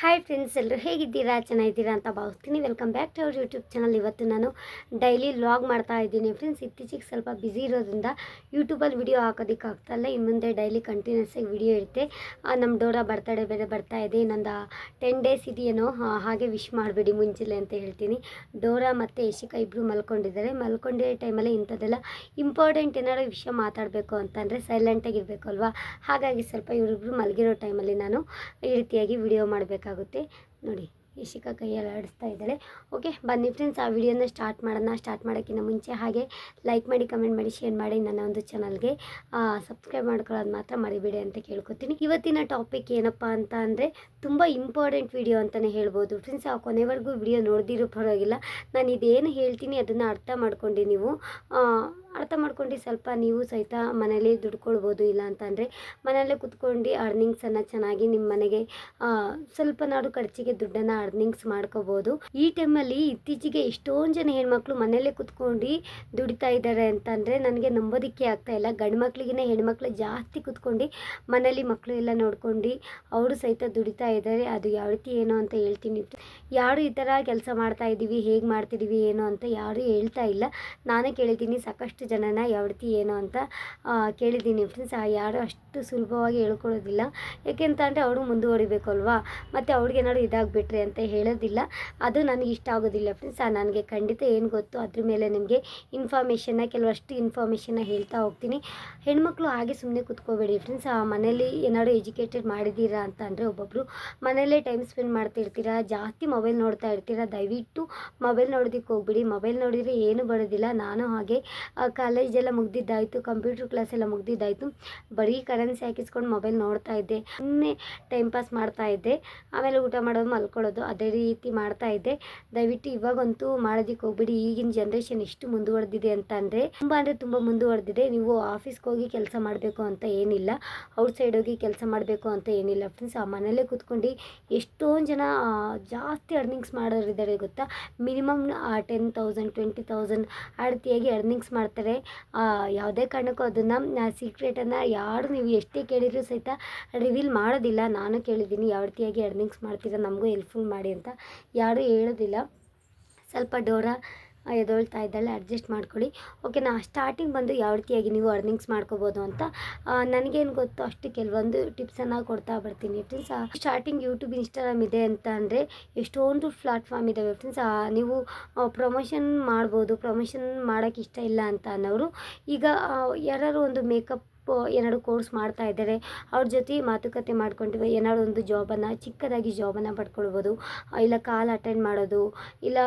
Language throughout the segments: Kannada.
ಹಾಯ್ ಫ್ರೆಂಡ್ಸ್ ಎಲ್ಲರೂ ಹೇಗಿದ್ದೀರಾ? ಚೆನ್ನಾಗಿದ್ದೀರಾ ಅಂತ ಭಾವಿಸ್ತೀನಿ. Welcome back to our YouTube channel ಇವತ್ತು ನಾನು ಡೈಲಿ ವ್ಲಾಗ್ ಮಾಡ್ತಾ ಇದ್ದೀನಿ ಫ್ರೆಂಡ್ಸ್ ಇತ್ತೀಚೆಗೆ ಸ್ವಲ್ಪ ಬ್ಯುಸಿ ಇರೋದ್ರಿಂದ ಯೂಟ್ಯೂಬಲ್ಲಿ ವಿಡಿಯೋ ಹಾಕೋದಕ್ಕೆ ಆಗ್ತಾಯಿಲ್ಲ ಇನ್ನು ಮುಂದೆ ಡೈಲಿ ಕಂಟಿನ್ಯೂಸ್ ಆಗಿ ವಿಡಿಯೋ ಇರುತ್ತೆ. ನಮ್ಮ ಡೋರಾ ಬರ್ತಡೇ ಬೇರೆ ಬರ್ತಾ ಇದೆ. ಇನ್ನೊಂದು ಟೆನ್ ಡೇಸ್ ಇದೆಯೇನೋ ಹಾಗೆ ವಿಶ್ ಮಾಡಬೇಡಿ ಮುಂಚೆಲೆ ಅಂತ ಹೇಳ್ತೀನಿ. ಡೋರಾ ಮತ್ತು ಯಶಿಕಾ ಇಬ್ಬರು ಮಲ್ಕೊಂಡಿದ್ದಾರೆ. ಮಲ್ಕೊಂಡಿರೋ ಟೈಮಲ್ಲಿ ಇಂಥದ್ದೆಲ್ಲ ಇಂಪಾರ್ಟೆಂಟ್ ಏನಾದ್ರು ವಿಷಯ ಮಾತಾಡಬೇಕು ಅಂತಂದರೆ ಸೈಲೆಂಟಾಗಿರಬೇಕು ಅಲ್ವಾ ಹಾಗಾಗಿ ಸ್ವಲ್ಪ ಇವರಿಬ್ಬರು ಮಲಗಿರೋ ಟೈಮಲ್ಲಿ ನಾನು ಈ ರೀತಿಯಾಗಿ ವಿಡಿಯೋ ಮಾಡಬೇಕಾಗುತ್ತೆ ನೋಡಿ, ಯಶಿಕಾ ಕೈಯಲ್ಲಿ ಆಡಿಸ್ತಾ ಇದ್ದಾಳೆ. ಓಕೆ ಬನ್ನಿ ಫ್ರೆಂಡ್ಸ್ ಆ ವಿಡಿಯೋನ ಸ್ಟಾರ್ಟ್ ಮಾಡೋಣ. ಸ್ಟಾರ್ಟ್ ಮಾಡೋಕ್ಕಿಂತ ಮುಂಚೆ ಹಾಗೆ ಲೈಕ್ ಮಾಡಿ ಕಮೆಂಟ್ ಮಾಡಿ ಶೇರ್ ಮಾಡಿ ನನ್ನ ಒಂದು ಚಾನಲ್ಗೆ ಸಬ್ಸ್ಕ್ರೈಬ್ ಮಾಡ್ಕೊಳ್ಳೋದು ಮಾತ್ರ ಮರಿಬೇಡಿ ಅಂತ ಕೇಳ್ಕೊತೀನಿ. ಇವತ್ತಿನ ಟಾಪಿಕ್ ಏನಪ್ಪ ಅಂತ ಅಂದರೆ ತುಂಬ ಇಂಪಾರ್ಟೆಂಟ್ ವಿಡಿಯೋ ಅಂತಲೇ ಹೇಳ್ಬೋದು. ಫ್ರೆಂಡ್ಸ್ ಆ ಕೊನೆವರೆಗೂ ವಿಡಿಯೋ ನೋಡ್ದಿರೋ ಪರವಾಗಿಲ್ಲ. ನಾನು ಇದೇನು ಹೇಳ್ತೀನಿ ಅದನ್ನು ಅರ್ಥ ಮಾಡ್ಕೊಂಡು ನೀವು. ಅರ್ಥ ಮಾಡ್ಕೊಂಡು ಸ್ವಲ್ಪ ನೀವು ಸಹಿತ ಮನೇಲಿ ದುಡ್ಕೊಳ್ಬೋದು ಇಲ್ಲ ಅಂತಂದರೆ ಮನೆಯಲ್ಲೇ ಕುತ್ಕೊಂಡು ಅರ್ನಿಂಗ್ಸನ್ನು ಚೆನ್ನಾಗಿ ನಿಮ್ಮ ಮನೆಗೆ ಸ್ವಲ್ಪ ನಾಡು ಖರ್ಚಿಗೆ ದುಡ್ಡನ್ನು ಅರ್ನಿಂಗ್ಸ್ ಮಾಡ್ಕೋಬೋದು. ಈ ಟೈಮಲ್ಲಿ ಇತ್ತೀಚೆಗೆ ಎಷ್ಟೊಂದು ಜನ ಹೆಣ್ಮಕ್ಳು ಮನೆಯಲ್ಲೇ ಕುತ್ಕೊಂಡು ದುಡಿತಾ ಇದ್ದಾರೆ ಅಂತಂದರೆ ನನಗೆ ನಂಬೋದಕ್ಕೆ ಆಗ್ತಾ ಇಲ್ಲ. ಗಂಡು ಮಕ್ಳಿಗಿನ ಹೆಣ್ಮಕ್ಳು ಜಾಸ್ತಿ ಕುತ್ಕೊಂಡು ಮನೇಲಿ ಮಕ್ಕಳು ಎಲ್ಲ ನೋಡ್ಕೊಂಡು ಅವರು ಸಹಿತ ದುಡಿತಾ ಇದ್ದಾರೆ. ಅದು ಯಾವ ರೀತಿ ಏನು ಅಂತ ಹೇಳ್ತೀನಿ. ಯಾರು ಈ ಥರ ಕೆಲಸ ಮಾಡ್ತಾ ಇದ್ದೀವಿ ಹೇಗೆ ಮಾಡ್ತಿದ್ದೀವಿ ಏನು ಅಂತ ಯಾರು ಹೇಳ್ತಾ ಇಲ್ಲ. ನಾನೇ ಕೇಳ್ತೀನಿ, ಸಾಕಷ್ಟು ಜನನ ಯಾವ ರೀತಿ ಏನು ಅಂತ ಕೇಳಿದ್ದೀನಿ ಫ್ರೆಂಡ್ಸ್ ಯಾರು ಅಷ್ಟು ಸುಲಭವಾಗಿ ಹೇಳ್ಕೊಳ್ಳೋದಿಲ್ಲ. ಯಾಕೆಂತ ಅಂದರೆ ಅವರು ಮುಂದುವರಿಬೇಕು ಅಲ್ವಾ ಮತ್ತು ಅವ್ರಿಗೇನಾದ್ರು ಇದಾಗ್ಬಿಟ್ರೆ ಅಂತ ಹೇಳೋದಿಲ್ಲ. ಅದು ನನಗೆ ಇಷ್ಟ ಆಗೋದಿಲ್ಲ ಫ್ರೆಂಡ್ಸ್ ನನಗೆ ಖಂಡಿತ ಏನು ಗೊತ್ತು ಅದ್ರ ಮೇಲೆ ನಿಮಗೆ ಇನ್ಫಾರ್ಮೇಷನ್ನ ಕೆಲವಷ್ಟು ಇನ್ಫಾರ್ಮೇಷನ್ನ ಹೇಳ್ತಾ ಹೋಗ್ತೀನಿ. ಹೆಣ್ಮಕ್ಳು ಹಾಗೆ ಸುಮ್ಮನೆ ಕೂತ್ಕೋಬೇಡಿ ಫ್ರೆಂಡ್ಸ್ ಆ ಮನೇಲಿ ಏನಾದ್ರು ಎಜುಕೇಟೆಡ್ ಮಾಡಿದ್ದೀರಾ ಅಂತ ಅಂದರೆ ಒಬ್ಬೊಬ್ಬರು ಮನೆಯಲ್ಲೇ ಟೈಮ್ ಸ್ಪೆಂಡ್ ಮಾಡ್ತಿರ್ತೀರಾ ಜಾಸ್ತಿ ಮೊಬೈಲ್ ನೋಡ್ತಾ ಇರ್ತೀರಾ, ದಯವಿಟ್ಟು ಮೊಬೈಲ್ ನೋಡೋದಕ್ಕೆ ಹೋಗ್ಬಿಡಿ. ಮೊಬೈಲ್ ನೋಡಿದರೆ ಏನು ಬರೋದಿಲ್ಲ. ನಾನು ಹಾಗೆ ಕಾಲೇಜೆಲ್ಲ ಮುಗ್ದಿದ್ದಾಯಿತು ಕಂಪ್ಯೂಟರ್ ಕ್ಲಾಸ್ ಎಲ್ಲ ಮುಗ್ದಿದ್ದಾಯಿತು. ಬರೀ ಕರೆನ್ಸಿ ಹಾಕಿಸ್ಕೊಂಡು ಮೊಬೈಲ್ ನೋಡ್ತಾ ಇದ್ದೆ. ಸುಮ್ಮನೆ ಟೈಮ್ ಪಾಸ್ ಮಾಡ್ತಾ ಇದ್ದೆ. ಆಮೇಲೆ ಊಟ ಮಾಡೋದು ಮಲ್ಕೊಳ್ಳೋದು ಅದೇ ರೀತಿ ಮಾಡ್ತಾ ಇದ್ದೆ. ದಯವಿಟ್ಟು ಇವಾಗಂತೂ ಮಾಡೋದಕ್ಕೆ ಹೋಗ್ಬಿಡಿ. ಈಗಿನ ಜನ್ರೇಷನ್ ಎಷ್ಟು ಮುಂದುವರೆದಿದೆ ಅಂತ ಅಂದರೆ ತುಂಬ ಅಂದರೆ ತುಂಬ ಮುಂದುವರೆದಿದೆ. ನೀವು ಆಫೀಸ್ಗೆ ಹೋಗಿ ಕೆಲಸ ಮಾಡಬೇಕು ಅಂತ ಏನಿಲ್ಲ. ಔಟ್ ಸೈಡ್ ಹೋಗಿ ಕೆಲಸ ಮಾಡಬೇಕು ಅಂತ ಏನಿಲ್ಲ. ಫ್ರೆಂಡ್ಸ್ ಆ ಮನೇಲೇ ಕೂತ್ಕೊಂಡು ಎಷ್ಟೊಂದು ಜನ ಜಾಸ್ತಿ ಅರ್ನಿಂಗ್ಸ್ ಮಾಡೋರಿದ್ದಾರೆ ಗೊತ್ತಾ? Minimum ten thousand twenty thousand ಆ ಅರ್ನಿಂಗ್ಸ್ ಮಾಡ್ತಾರೆ ಆ, ಯಾವುದೇ ಕಾರಣಕ್ಕೂ ಅದನ್ನು ಸೀಕ್ರೆಟನ್ನು ಯಾರು ನೀವು ಎಷ್ಟೇ ಕೇಳಿದರೂ ಸಹಿತ ರಿವೀಲ್ ಮಾಡೋದಿಲ್ಲ. ನಾನು ಕೇಳಿದ್ದೀನಿ ಯಾವ ರೀತಿಯಾಗಿ ಅರ್ನಿಂಗ್ಸ್ ಮಾಡ್ತೀರಾ ನಮಗೂ ಹೆಲ್ಪ್ಫುಲ್ ಮಾಡಿ ಅಂತ. ಯಾರೂ ಹೇಳೋದಿಲ್ಲ. ಸ್ವಲ್ಪ ಡೋರಾ ಎದೊಳ್ತಾ ಇದ್ದಾಳೆ ಅಡ್ಜಸ್ಟ್ ಮಾಡ್ಕೊಳ್ಳಿ. ಓಕೆ ನಾ ಸ್ಟಾರ್ಟಿಂಗ್ ಬಂದು ಯಾವ ರೀತಿಯಾಗಿ ನೀವು ಅರ್ನಿಂಗ್ಸ್ ಮಾಡ್ಕೋಬೋದು ಅಂತ ನನಗೇನು ಗೊತ್ತು ಅಷ್ಟು ಕೆಲವೊಂದು ಟಿಪ್ಸನ್ನು ಕೊಡ್ತಾ ಬರ್ತೀನಿ ಫ್ರೆಂಡ್ಸ್ ಸ್ಟಾರ್ಟಿಂಗ್ ಯೂಟ್ಯೂಬ್ ಇನ್ಸ್ಟಾಗ್ರಾಮ್ ಇದೆ ಅಂತ ಅಂದರೆ ಎಷ್ಟೊಂದು ಪ್ಲಾಟ್ಫಾರ್ಮ್ ಇದ್ದಾವೆ ಫ್ರೆಂಡ್ಸ್ ನೀವು ಪ್ರಮೋಷನ್ ಮಾಡ್ಬೋದು ಪ್ರಮೋಷನ್ ಮಾಡೋಕ್ಕೆ ಇಷ್ಟ ಇಲ್ಲ ಅಂತ ಅನ್ನೋರು ಈಗ ಯಾರು ಒಂದು ಮೇಕಪ್ ಏನಾದ್ರು ಕೋರ್ಸ್ ಮಾಡ್ತಾ ಇದ್ದಾರೆ ಅವ್ರ ಜೊತೆ ಮಾತುಕತೆ ಮಾಡ್ಕೊಂಡು ಏನಾದ್ರು ಒಂದು ಜಾಬನ್ನು, ಚಿಕ್ಕದಾಗಿ ಜಾಬನ್ನು ಪಡ್ಕೊಳ್ಬೋದು. ಇಲ್ಲ ಕಾಲ್ ಅಟೆಂಡ್ ಮಾಡೋದು. ಇಲ್ಲ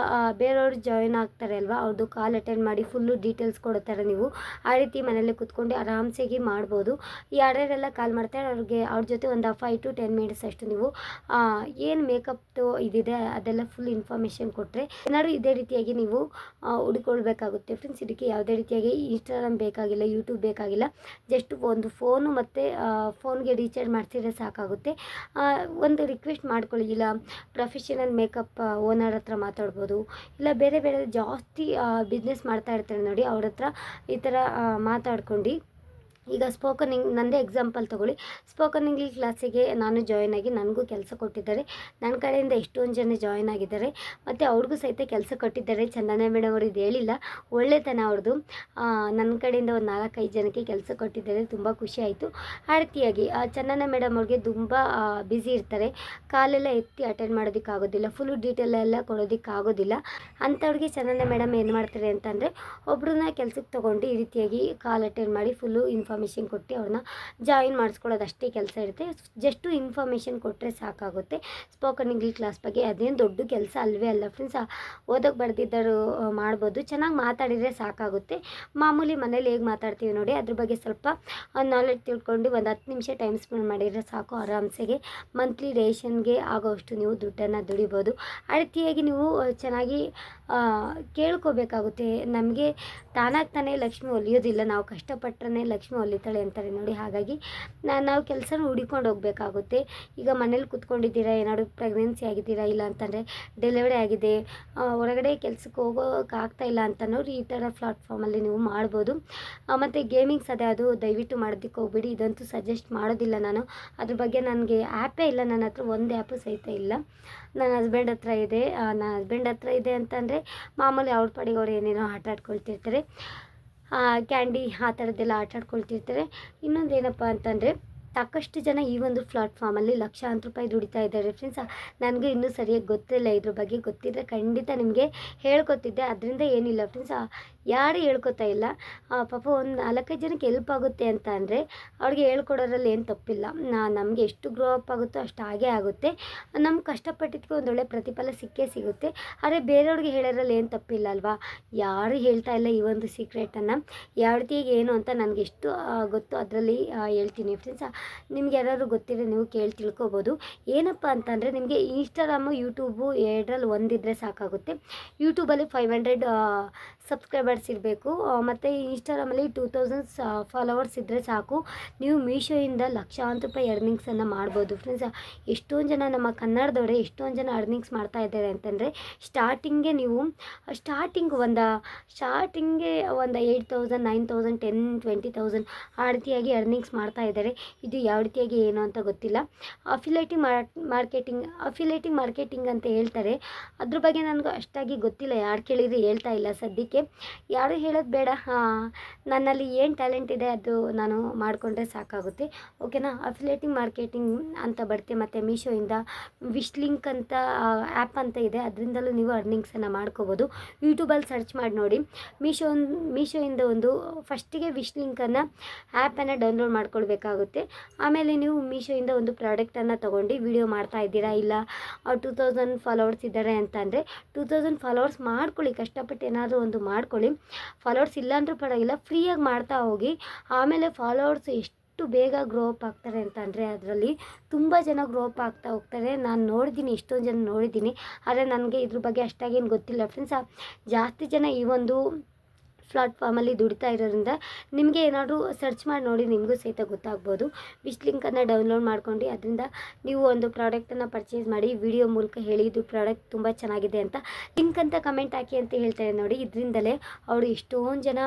ಬೇರೆಯವ್ರು ಜಾಯಿನ್ ಆಗ್ತಾರೆ ಅಲ್ವಾ? ಅವ್ರದ್ದು ಕಾಲ್ ಅಟೆಂಡ್ ಮಾಡಿ ಫುಲ್ಲು ಡೀಟೇಲ್ಸ್ ಕೊಡ್ತಾರೆ ನೀವು. ಆ ರೀತಿ ಮನೆಯಲ್ಲೇ ಕುತ್ಕೊಂಡು ಆರಾಮ್ಸೆಗೆ ಮಾಡ್ಬೋದು. ಯಾರ್ಯಾರೆಲ್ಲ ಕಾಲ್ ಮಾಡ್ತಾರೆ. ಅವ್ರಿಗೆ, ಅವ್ರ ಜೊತೆ ಒಂದು ಫೈವ್ ಟು ಟೆನ್ ಮಿನಿಟ್ಸ್ ಅಷ್ಟು ನೀವು ಏನು ಮೇಕಪ್ದು ಇದಿದೆ ಅದೆಲ್ಲ ಫುಲ್ ಇನ್ಫಾರ್ಮೇಷನ್ ಕೊಟ್ಟರೆ ಏನಾದ್ರು ಇದೇ ರೀತಿಯಾಗಿ ನೀವು ಹುಡ್ಕೊಳ್ಬೇಕಾಗುತ್ತೆ. ಫ್ರೆಂಡ್ಸ್, ಇದಕ್ಕೆ ಯಾವುದೇ ರೀತಿಯಾಗಿ ಇನ್ಸ್ಟಾಗ್ರಾಮ್ ಬೇಕಾಗಿಲ್ಲ, ಯೂಟ್ಯೂಬ್ ಬೇಕಾಗಿಲ್ಲ. ಜಸ್ಟ್ ಒಂದು ಫೋನು ಮತ್ತು ಫೋನ್ಗೆ ರೀಚಾರ್ಜ್ ಮಾಡಿಸಿದ್ರೆ ಸಾಕಾಗುತ್ತೆ. ಒಂದು ರಿಕ್ವೆಸ್ಟ್ ಮಾಡ್ಕೊಳ್ಳಿ. ಇಲ್ಲ ಪ್ರೊಫೆಷನಲ್ ಮೇಕಪ್ ಓನರ್ ಹತ್ರ ಮಾತಾಡ್ಬೋದು. ಇಲ್ಲ, ಬೇರೆ ಬೇರೆ ಜಾಸ್ತಿ ಬಿಸ್ನೆಸ್ ಮಾಡ್ತಾ ಇರ್ತಾರೆ ನೋಡಿ, ಅವ್ರ ಹತ್ರ ಈ ಥರ ಮಾತಾಡ್ಕೊಂಡು. ಈಗ ಸ್ಪೋಕನ್ ಇಂಗ್ ನಂದೇ ಎಕ್ಸಾಂಪಲ್ ತೊಗೊಳ್ಳಿ. ಸ್ಪೋಕನ್ ಇಂಗ್ಲೀಷ್ ಕ್ಲಾಸಿಗೆ ನಾನು ಜಾಯ್ನ್ ಆಗಿ ನನಗೂ ಕೆಲಸ ಕೊಟ್ಟಿದ್ದಾರೆ. ನನ್ನ ಕಡೆಯಿಂದ ಎಷ್ಟೊಂದು ಜನ ಜಾಯ್ನ್ ಆಗಿದ್ದಾರೆ. ಮತ್ತು ಅವ್ರಿಗೂ ಸಹಿತ ಕೆಲಸ ಕೊಟ್ಟಿದ್ದಾರೆ. ಚಂದನ ಮೇಡಮ್ ಅವರು ಇದು ಹೇಳಿಲ್ಲ. ಒಳ್ಳೆತನ ಅವ್ರದ್ದು ನನ್ನ ಕಡೆಯಿಂದ ಒಂದು ನಾಲ್ಕೈದು ಜನಕ್ಕೆ ಕೆಲಸ ಕೊಟ್ಟಿದ್ದಾರೆ. ತುಂಬ ಖುಷಿ ಆಯಿತು. ಆಡ್ತಿಯಾಗಿ ಚಂದನ ಮೇಡಮ್ ಅವ್ರಿಗೆ ತುಂಬ ಬ್ಯುಸಿ ಇರ್ತಾರೆ. ಕಾಲೆಲ್ಲ ಎತ್ತಿ ಅಟೆಂಡ್ ಮಾಡೋದಕ್ಕಾಗೋದಿಲ್ಲ. ಫುಲ್ಲು ಡೀಟೇಲ್ ಎಲ್ಲ ಕೊಡೋದಕ್ಕಾಗೋದಿಲ್ಲ. ಅಂಥವ್ರಿಗೆ ಚಂದನ ಮೇಡಮ್ ಏನು ಮಾಡ್ತಾರೆ ಅಂತಂದರೆ, ಒಬ್ರನ್ನ ಕೆಲಸಕ್ಕೆ ತೊಗೊಂಡು ಈ ರೀತಿಯಾಗಿ ಕಾಲ್ ಅಟೆಂಡ್ ಮಾಡಿ ಫುಲ್ಲು ಇನ್ಫಾರ್ಮೇಷನ್ ಕೊಟ್ಟು ಅವ್ರನ್ನ ಜಾಯಿನ್ ಮಾಡಿಸ್ಕೊಳ್ಳೋದು ಅಷ್ಟೇ ಕೆಲಸ ಇರುತ್ತೆ. ಜಸ್ಟು ಇನ್ಫಾರ್ಮೇಷನ್ ಕೊಟ್ಟರೆ ಸಾಕಾಗುತ್ತೆ. ಸ್ಪೋಕನ್ ಇಂಗ್ಲೀಷ್ ಕ್ಲಾಸ್ ಬಗ್ಗೆ ಅದೇನು ದೊಡ್ಡ ಕೆಲಸ ಅಲ್ವೇ ಅಲ್ಲ ಫ್ರೆಂಡ್ಸ್ ಓದೋಕೆ ಬರ್ದಿದ್ದರು ಮಾಡ್ಬೋದು. ಚೆನ್ನಾಗಿ ಮಾತಾಡಿದರೆ ಸಾಕಾಗುತ್ತೆ. ಮಾಮೂಲಿ ಮನೇಲಿ ಹೇಗೆ ಮಾತಾಡ್ತೀವಿ ನೋಡಿ, ಅದ್ರ ಬಗ್ಗೆ ಸ್ವಲ್ಪ ನಾಲೆಡ್ಜ್ ತಿಳ್ಕೊಂಡು ಒಂದು ಹತ್ತು ನಿಮಿಷ ಟೈಮ್ ಸ್ಪೆಂಡ್ ಮಾಡಿದರೆ ಸಾಕು. ಆರಾಮ್ಸೆಗೆ ಮಂತ್ಲಿ ರೇಷನ್ಗೆ ಆಗೋಷ್ಟು ನೀವು ದುಡ್ಡನ್ನು ದುಡಿಬೋದು. ಆ ರೀತಿಯಾಗಿ ನೀವು ಚೆನ್ನಾಗಿ ಕೇಳ್ಕೋಬೇಕಾಗುತ್ತೆ. ನಮಗೆ ತಾನಾಗಿ ತಾನೇ ಲಕ್ಷ್ಮಿ ಒಲಿಯೋದಿಲ್ಲ. ನಾವು ಕಷ್ಟಪಟ್ಟರೆ ಲಕ್ಷ್ಮಿ ಒಲಿತಾಳೆ ಅಂತಾರೆ ನೋಡಿ. ಹಾಗಾಗಿ ನಾನು ನಾವು ಕೆಲಸನ ಹುಡಿಕೊಂಡು ಹೋಗಬೇಕಾಗುತ್ತೆ. ಈಗ ಮನೇಲಿ ಕುತ್ಕೊಂಡಿದ್ದೀರಾ? ಏನಾದ್ರು ಪ್ರೆಗ್ನೆನ್ಸಿ ಆಗಿದ್ದೀರಾ? ಇಲ್ಲ ಅಂತಂದರೆ ಡೆಲಿವರಿ ಆಗಿದೆ. ಹೊರಗಡೆ ಕೆಲಸಕ್ಕೆ ಹೋಗೋಕ್ಕಾಗ್ತಾ ಇಲ್ಲ ಅಂತನೋರು ಈ ಥರ ಪ್ಲಾಟ್ಫಾರ್ಮಲ್ಲಿ ನೀವು ಮಾಡ್ಬೋದು. ಮತ್ತು ಗೇಮಿಂಗ್ಸ್ ಅದೇ ಅದು ದಯವಿಟ್ಟು ಮಾಡೋದಕ್ಕೆ ಹೋಗ್ಬಿಡಿ. ಇದಂತೂ ಸಜೆಸ್ಟ್ ಮಾಡೋದಿಲ್ಲ ನಾನು. ಅದ್ರ ಬಗ್ಗೆ ನನಗೆ ಆ್ಯಪೇ ಇಲ್ಲ. ನನ್ನ ಹತ್ರ ಒಂದು ಆ್ಯಪು ಸಹಿತ ಇಲ್ಲ. ನನ್ನ ಹಸ್ಬೆಂಡ್ ಹತ್ರ ಇದೆ. ನನ್ನ ಹಸ್ಬೆಂಡ್ ಹತ್ರ ಇದೆ ಅಂತಂದರೆ ಮಾಮೂಲಿ ಅವ್ರ ಪಾಡಿಗೆ ಅವ್ರು ಏನೇನೋ ಆಟ ಆಡ್ಕೊಳ್ತಿರ್ತಾರೆ. ಕ್ಯಾಂಡಿ ಆ ಥರದ್ದೆಲ್ಲ ಆಟ ಆಡ್ಕೊಳ್ತಿರ್ತಾರೆ. ಇನ್ನೊಂದು ಏನಪ್ಪ ಅಂತಂದರೆ, ಸಾಕಷ್ಟು ಜನ ಈ ಒಂದು ಪ್ಲಾಟ್ಫಾರ್ಮಲ್ಲಿ ಲಕ್ಷಾಂತರ ರೂಪಾಯಿ ದುಡಿತಾ ಇದ್ದಾರೆ. ಫ್ರೆಂಡ್ಸ್ ನನಗೆ ಇನ್ನೂ ಸರಿಯಾಗಿ ಗೊತ್ತಿಲ್ಲ ಇದ್ರ ಬಗ್ಗೆ ಗೊತ್ತಿದ್ದರೆ ಖಂಡಿತ ನಿಮಗೆ ಹೇಳ್ಕೊತಿದ್ದೆ. ಅದರಿಂದ ಏನಿಲ್ಲ. ಫ್ರೆಂಡ್ಸ್ ಯಾರು ಹೇಳ್ಕೊತಾ ಇಲ್ಲ. ಪಾಪ ಒಂದು ನಾಲ್ಕೈದು ಜನಕ್ಕೆ ಹೆಲ್ಪ್ ಆಗುತ್ತೆ ಅಂತ ಅಂದರೆ ಅವ್ರಿಗೆ ಹೇಳ್ಕೊಡೋದ್ರಲ್ಲಿ ಏನು ತಪ್ಪಿಲ್ಲ. ನಮಗೆ ಎಷ್ಟು ಗ್ರೋ ಅಪ್ ಆಗುತ್ತೋ ಅಷ್ಟು ಹಾಗೇ ಆಗುತ್ತೆ. ನಮ್ಮ ಕಷ್ಟಪಟ್ಟಿದ್ದಕ್ಕೆ ಒಂದೊಳ್ಳೆ ಪ್ರತಿಫಲ ಸಿಕ್ಕೇ ಸಿಗುತ್ತೆ. ಆದರೆ ಬೇರೆಯವ್ರಿಗೆ ಹೇಳೋದ್ರಲ್ಲಿ ಏನು ತಪ್ಪಿಲ್ಲ ಅಲ್ವಾ? ಯಾರು ಹೇಳ್ತಾ ಇಲ್ಲ ಈ ಒಂದು ಸೀಕ್ರೆಟನ್ನು ಯಾವ ರೀತಿ ಏನು ಅಂತ ನನಗೆ ಎಷ್ಟು ಗೊತ್ತು ಅದರಲ್ಲಿ ಹೇಳ್ತೀನಿ ಫ್ರೆಂಡ್ಸ್ ನಿಮ್ಗೆ ಯಾರಾದ್ರು ಗೊತ್ತಿದ್ರೆ ನೀವು ಕೇಳಿ ತಿಳ್ಕೊಬೋದು. ಏನಪ್ಪ ಅಂತಂದರೆ ನಿಮಗೆ ಇನ್ಸ್ಟಾಗ್ರಾಮು ಯೂಟ್ಯೂಬು ಎರಡರಲ್ಲಿ ಒಂದಿದ್ರೆ ಸಾಕಾಗುತ್ತೆ. ಯೂಟ್ಯೂಬಲ್ಲಿ ಫೈವ್ ಹಂಡ್ರೆಡ್ ಸಬ್ಸ್ಕ್ರೈಬರ್ಸ್ ಇರಬೇಕು. ಮತ್ತು ಇನ್ಸ್ಟಾಗ್ರಾಮಲ್ಲಿ ಟೂ ತೌಸಂಡ್ ಫಾಲೋವರ್ಸ್ ಇದ್ದರೆ ಸಾಕು. ನೀವು ಮೀಶೋಯಿಂದ ಲಕ್ಷಾಂತರ ರೂಪಾಯಿ ಎರ್ನಿಂಗ್ಸನ್ನು ಮಾಡ್ಬೋದು. ಫ್ರೆಂಡ್ಸ್ ಎಷ್ಟೊಂದು ಜನ ನಮ್ಮ ಕನ್ನಡದವರೇ ಎಷ್ಟೊಂದು ಜನ ಅರ್ನಿಂಗ್ಸ್ ಮಾಡ್ತಾ ಇದ್ದಾರೆ ಅಂತಂದರೆ ಸ್ಟಾರ್ಟಿಂಗೆ ನೀವು ಸ್ಟಾರ್ಟಿಂಗ್ ಒಂದು ಸ್ಟಾರ್ಟಿಂಗೆ ಒಂದು eight thousand nine thousand ten twenty thousand ಆ ರೀತಿಯಾಗಿ ಅರ್ನಿಂಗ್ಸ್ ಮಾಡ್ತಾ ಇದ್ದಾರೆ. ಇದು ಯಾವ ರೀತಿಯಾಗಿ ಏನು ಅಂತ ಗೊತ್ತಿಲ್ಲ. ಅಫಿಲೇಟಿಂಗ್ ಮಾರ್ಕೆಟಿಂಗ್ ಅಫಿಲೇಟಿಂಗ್ ಮಾರ್ಕೆಟಿಂಗ್ ಅಂತ ಹೇಳ್ತಾರೆ. ಅದ್ರ ಬಗ್ಗೆ ನನಗೂ ಅಷ್ಟಾಗಿ ಗೊತ್ತಿಲ್ಲ. ಯಾರು ಕೇಳಿದ್ರೆ ಹೇಳ್ತಾ ಇಲ್ಲ. ಸದ್ಯಕ್ಕೆ ಯಾರು ಹೇಳೋದು ಬೇಡ. ನನ್ನಲ್ಲಿ ಏನು ಟ್ಯಾಲೆಂಟ್ ಇದೆ ಅದು ನಾನು ಮಾಡಿಕೊಂಡ್ರೆ ಸಾಕಾಗುತ್ತೆ. ಓಕೆನಾ? ಅಫಿಲೇಟಿಂಗ್ ಮಾರ್ಕೆಟಿಂಗ್ ಅಂತ ಬರುತ್ತೆ. ಮತ್ತು ಮೀಶೋಯಿಂದ ವಿಶ್ ಲಿಂಕ್ ಅಂತ ಆ್ಯಪ್ ಅಂತ ಇದೆ. ಅದರಿಂದಲೂ ನೀವು ಅರ್ನಿಂಗ್ಸನ್ನು ಮಾಡ್ಕೋಬೋದು. ಯೂಟ್ಯೂಬಲ್ಲಿ ಸರ್ಚ್ ಮಾಡಿ ನೋಡಿ. ಮೀಶೋ ಮೀಶೋಯಿಂದ ಒಂದು ಫಸ್ಟಿಗೆ ವಿಶ್ ಲಿಂಕನ್ನು ಆ್ಯಪನ್ನು ಡೌನ್ಲೋಡ್ ಮಾಡ್ಕೊಳ್ಬೇಕಾಗುತ್ತೆ. ಆಮೇಲೆ ನೀವು ಮೀಶೋಯಿಂದ ಒಂದು ಪ್ರಾಡಕ್ಟನ್ನು ತೊಗೊಂಡು ವಿಡಿಯೋ ಮಾಡ್ತಾ ಇದ್ದೀರಾ? ಇಲ್ಲ ಟೂ ತೌಸಂಡ್ ಫಾಲೋವರ್ಸ್ ಇದ್ದಾರೆ ಅಂತಂದರೆ ಟೂ ತೌಸಂಡ್ ಫಾಲೋವರ್ಸ್ ಮಾಡ್ಕೊಳ್ಳಿ. ಕಷ್ಟಪಟ್ಟು ಏನಾದರೂ ಒಂದು ಮಾಡ್ಕೊಳ್ಳಿ. ಫಾಲೋವರ್ಸ್ ಇಲ್ಲ ಅಂದ್ರೂ ಪರವಾಗಿಲ್ಲ ಫ್ರೀಯಾಗಿ ಮಾಡ್ತಾ ಹೋಗಿ. ಆಮೇಲೆ ಫಾಲೋವರ್ಸ್ ಎಷ್ಟು ಬೇಗ ಗ್ರೋ ಅಪ್ ಆಗ್ತಾರೆ ಅಂತಂದರೆ ಅದರಲ್ಲಿ ತುಂಬ ಜನ ಗ್ರೋ ಅಪ್ ಆಗ್ತಾ ಹೋಗ್ತಾರೆ. ನಾನು ನೋಡಿದ್ದೀನಿ ಎಷ್ಟೊಂದು ಜನ ನೋಡಿದ್ದೀನಿ ಆದರೆ ನನಗೆ ಇದ್ರ ಬಗ್ಗೆ ಅಷ್ಟಾಗೇನು ಗೊತ್ತಿಲ್ಲ. ಫ್ರೆಂಡ್ಸ್ ಜಾಸ್ತಿ ಜನ ಈ ಒಂದು ಪ್ಲಾಟ್ಫಾರ್ಮಲ್ಲಿ ದುಡಿತಾ ಇರೋದ್ರಿಂದ ನಿಮಗೆ ಏನಾದರೂ ಸರ್ಚ್ ಮಾಡಿ ನೋಡಿ ನಿಮಗೂ ಸಹಿತ ಗೊತ್ತಾಗ್ಬೋದು. ವಿಶ್ ಲಿಂಕನ್ನು ಡೌನ್ಲೋಡ್ ಮಾಡ್ಕೊಂಡು ಅದರಿಂದ ನೀವು ಒಂದು ಪ್ರಾಡಕ್ಟನ್ನು ಪರ್ಚೇಸ್ ಮಾಡಿ ವಿಡಿಯೋ ಮೂಲಕ ಹೇಳಿ ಇದು ಪ್ರಾಡಕ್ಟ್ ತುಂಬ ಚೆನ್ನಾಗಿದೆ ಅಂತ ಲಿಂಕ್ ಅಂತ ಕಮೆಂಟ್ ಹಾಕಿ ಅಂತ ಹೇಳ್ತಾರೆ ನೋಡಿ. ಇದರಿಂದಲೇ ಅವರು ಎಷ್ಟೊಂದು ಜನ